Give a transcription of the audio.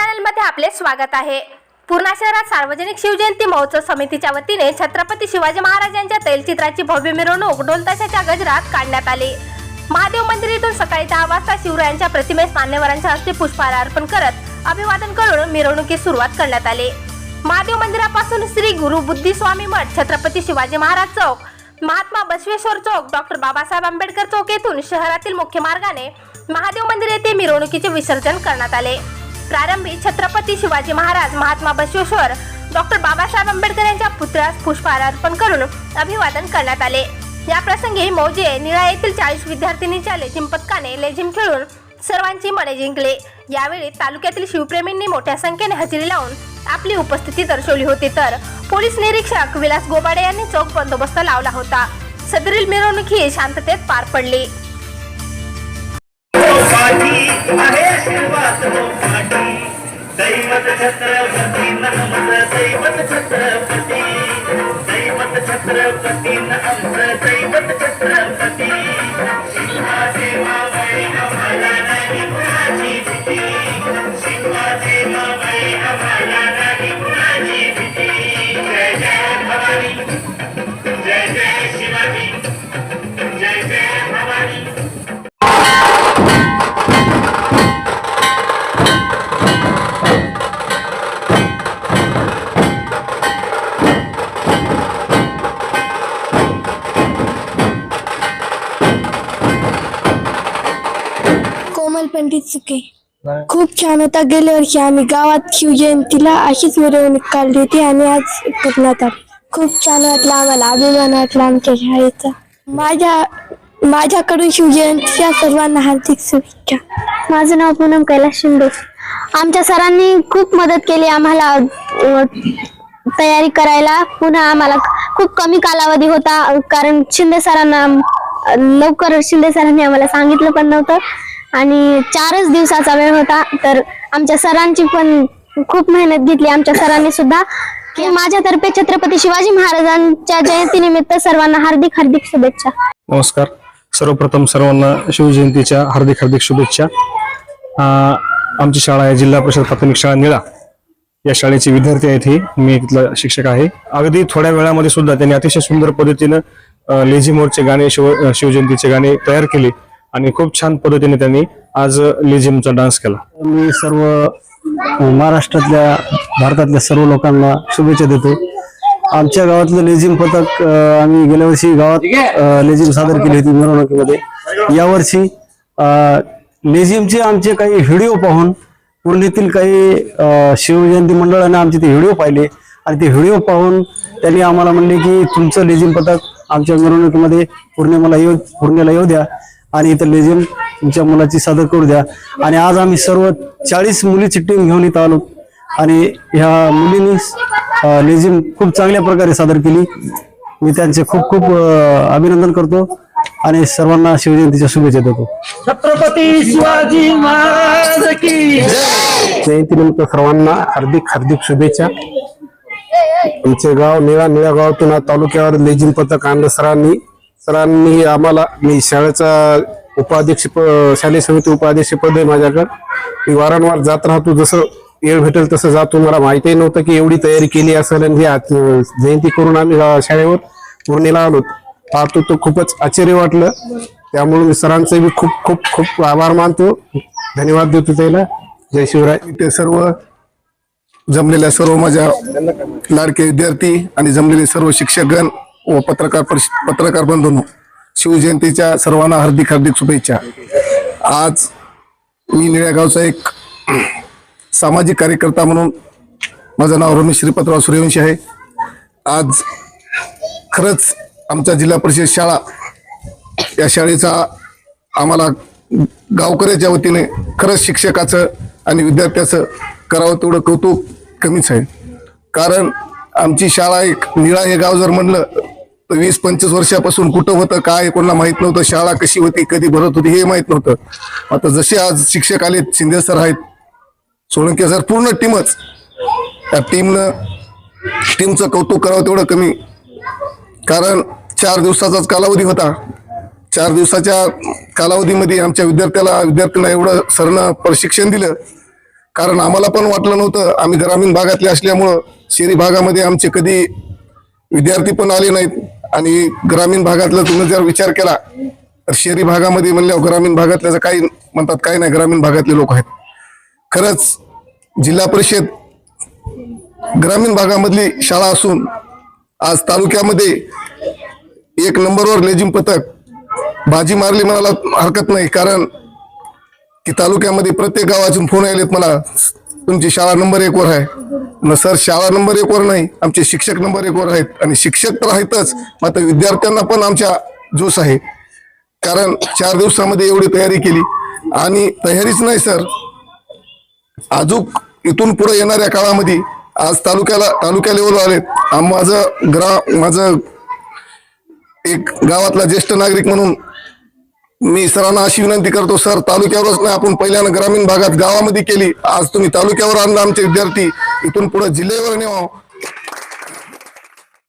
चॅनलमध्ये आपले स्वागत आहे. पूर्णा शहरात सार्वजनिक शिवजयंती महोत्सव समितीच्या वतीने छत्रपती शिवाजी महाराजांच्या तैलचित्राची भव्य मिरवणूक ढोलताशाच्या गजरात काढण्यात आली. महादेव मंदिरातून सकाळी दहा वाजता शिवरायांच्या प्रतिमेस मान्यवरांच्या हस्ते पुष्पहार अर्पण करत अभिवादन करून मिरवणुकीस सुरुवात करण्यात आली. महादेव मंदिरापासून श्री गुरु बुद्धी स्वामी मठ छत्रपती शिवाजी महाराज चौक महात्मा बसवेश्वर चौक डॉक्टर बाबासाहेब आंबेडकर चौक येथून शहरातील मुख्य मार्गाने महादेव मंदिर येथे मिरवणुकीचे विसर्जन करण्यात आले. प्रारंभी छत्रपती शिवाजी महाराज महात्मा बसवेश्वर डॉक्टर बाबासाहेब आंबेडकर यांच्या पुतळ्यास पुष्पहार अर्पण करून अभिवादन करण्यात आले. या प्रसंगी मौजे निळा येथील चाळीस विद्यार्थिनीच्या लेझिम पथकाने लेझिम खेळून सर्वांची मने जिंकले. यावेळी तालुक्यातील शिवप्रेमींनी मोठ्या संख्येने हजेरी लावून आपली उपस्थिती दर्शवली होती तर पोलीस निरीक्षक विलास गोबाडे यांनी चौक बंदोबस्त लावला होता. सदरील मिरवणूक ही शांततेत पार पडली. पाठी आहे आशीर्वाद हो पाठी दैवत छत्रपती नमत दैवत छत्रपती कोमल पंडित चुके खूप छान होता. गेल्या वर्षी आम्ही गावात शिवजयंतीला अशीच मिरवणूक काढली होती आणि आज करण्यात आली. खूप छान वाटलं आम्हाला. अभिमान वाटला आमच्या शाळेचा. माझ्या माझ्याकडून शिवजयंतीच्या सर्वांना हार्दिक शुभेच्छा. माझं नाव पूनम कैलास शिंदे. आमच्या सरांनी खूप मदत केली आम्हाला अ, तयारी करायला. पुन्हा आम्हाला खूप कमी कालावधी होता कारण शिंदे सरांना अ, लवकर शिंदे सरांनी आम्हाला सांगितलं पण नव्हतं. आणि चारच दिवसाचा वेळ होता तर आमच्या सरांची पण खूप मेहनत घेतली. आमच्या सरांनी सुद्धा की माझ्यातर्फे छत्रपती शिवाजी महाराजांच्या जयंतीनिमित्त सर्वांना हार्दिक हार्दिक शुभेच्छा. नमस्कार. सर्वप्रथम सर्वांना शिवजयंतीच्या हार्दिक हार्दिक शुभेच्छा. आमची शाळा आहे जिल्हा परिषद प्राथमिक शाळा निळा. या शाळेचे विद्यार्थी आहेत हे. मी तिथला शिक्षक आहे. अगदी थोड्या वेळामध्ये सुद्धा त्यांनी अतिशय सुंदर पद्धतीनं लेझीमोरचे लेझी मोरचे गाणे शिव शिवजयंतीचे गाणे तयार केले. आणि खूप छान पद्धतीने त्यांनी आज लिझिमचा डान्स केला. मी सर्व महाराष्ट्रातल्या भारतातल्या सर्व लोकांना शुभेच्छा देतो. आमच्या गावातलं लेझिम पथक आम्ही गेल्या वर्षी गावात लेझिम सादर केली होती मिरवणुकीमध्ये. यावर्षी लेझिमचे आमचे काही व्हिडिओ पाहून पूर्णेतील काही शिवजयंती मंडळाने आमचे ते व्हिडिओ पाहिले. आणि ते व्हिडिओ पाहून त्यांनी आम्हाला म्हणले की तुमचं लेझिम पथक आमच्या मिरवणुकीमध्ये पौर्णिमेला येऊ पूर्णेला येऊ द्या. आणि इथं लेझिम तुमच्या मुलाची सादर करू द्या. आणि आज आम्ही सर्व चाळीस मुलीची टीम घेऊन इथं आलो. आणि ह्या मुलींनी लेझिम खूप चांगल्या प्रकारे सादर केली. मी त्यांचे खूप खूप अभिनंदन करतो. आणि सर्वांना शिवजयंतीच्या शुभेच्छा देतो. छत्रपती शिवाजी महाराज की जयंतीनिमित्त सर्वांना हार्दिक हार्दिक शुभेच्छा. आमचे गाव निळा निळ्या गावातून तालुक्यावर लेझिम पथक आणलं सरांनी. सरांनी आम्हाला मी शाळेचा उपाध्यक्ष प- शालेय समिती उपाध्यक्ष पद आहे माझ्याकडे. मी वारंवार जात राहतो जसं वेळ भेटेल तसं जातो. मला माहितीही नव्हतं की एवढी तयारी केली असेल आणि जयंती करून आम्ही शाळेवर पूर्णेला आलो. पाहतो तो खूपच आश्चर्य वाटलं. त्यामुळे मी सरांचे मी खूप खूप खूप आभार मानतो. धन्यवाद देतो त्याला. जय शिवराय. ते सर्व जमलेल्या सर्व माझ्या लाडके विद्यार्थी आणि जमलेले सर्व शिक्षकगण व पत्रकार परिष पत्रकार बंधूंनो शिवजयंतीच्या सर्वांना हार्दिक हार्दिक शुभेच्छा. आज मी निळ्यागावचा एक सामाजिक कार्यकर्ता म्हणून माझं नाव रमेश श्रीपतराव सूर्यवंशी आहे. आज खरंच आमच्या जिल्हा परिषद शाळा या शाळेचा आम्हाला गावकऱ्याच्या वतीने खरंच शिक्षकाचं आणि विद्यार्थ्याचं करावं तेवढं कौतुक कमीच आहे. कारण आमची शाळा एक निळा हे गाव जर म्हणलं वीस पंचवीस वर्षापासून कुठं होतं काय कोणाला माहीत नव्हतं शाळा कशी होती कधी भरत होती हे माहीत नव्हतं. आता जसे आज शिक्षक आलेत शिंदे सर आहेत सोळंके सर पूर्ण टीमच त्या टीमनं टीमचं कौतुक करावं तेवढं कमी. कारण चार दिवसाचाच कालावधी होता. चार दिवसाच्या कालावधीमध्ये आमच्या विद्यार्थ्याला विद्यार्थ्यांना एवढं सरनं प्रशिक्षण दिलं. कारण आम्हाला पण वाटलं नव्हतं आम्ही ग्रामीण भागातले असल्यामुळं शहरी भागामध्ये आमचे कधी विद्यार्थी पण आले नाहीत. आणि ग्रामीण भागातला तुम्ही जर विचार केला तर शहरी भागामध्ये म्हणल्यावर ग्रामीण भागातल्या काही म्हणतात काही नाही ग्रामीण भागातले लोक आहेत. खरंच जिल्हा परिषद ग्रामीण भागामधली शाळा असून आज तालुक्यामध्ये एक नंबरवर लेझिम पथक बाजी मारली म्हणाला हरकत नाही कारण की तालुक्यामध्ये प्रत्येक गावातून फोन आलेत मला तुमची शाळा नंबर एकवर आहे. न सर शाळा नंबर एक वर नाही आमचे शिक्षक नंबर एक वर आहेत. आणि शिक्षक तर आहेतच मात्र विद्यार्थ्यांना पण आमच्या जोश आहे. कारण चार दिवसामध्ये एवढी तयारी केली. आणि तयारीच नाही सर. आजूक इथून पुढे येणाऱ्या काळामध्ये आज तालुक्याला तालुक्या लेवलवर आलेत. माझं ग्रा माझं एक गावातला ज्येष्ठ नागरिक म्हणून मी सरांना अशी विनंती करतो सर तालुक्यावरच नाही आपण पहिल्यानं ग्रामीण भागात गावामध्ये केली. आज तुम्ही तालुक्यावर आणला आमचे विद्यार्थी. इथून पुढे जिल्ह्यावर नेवा.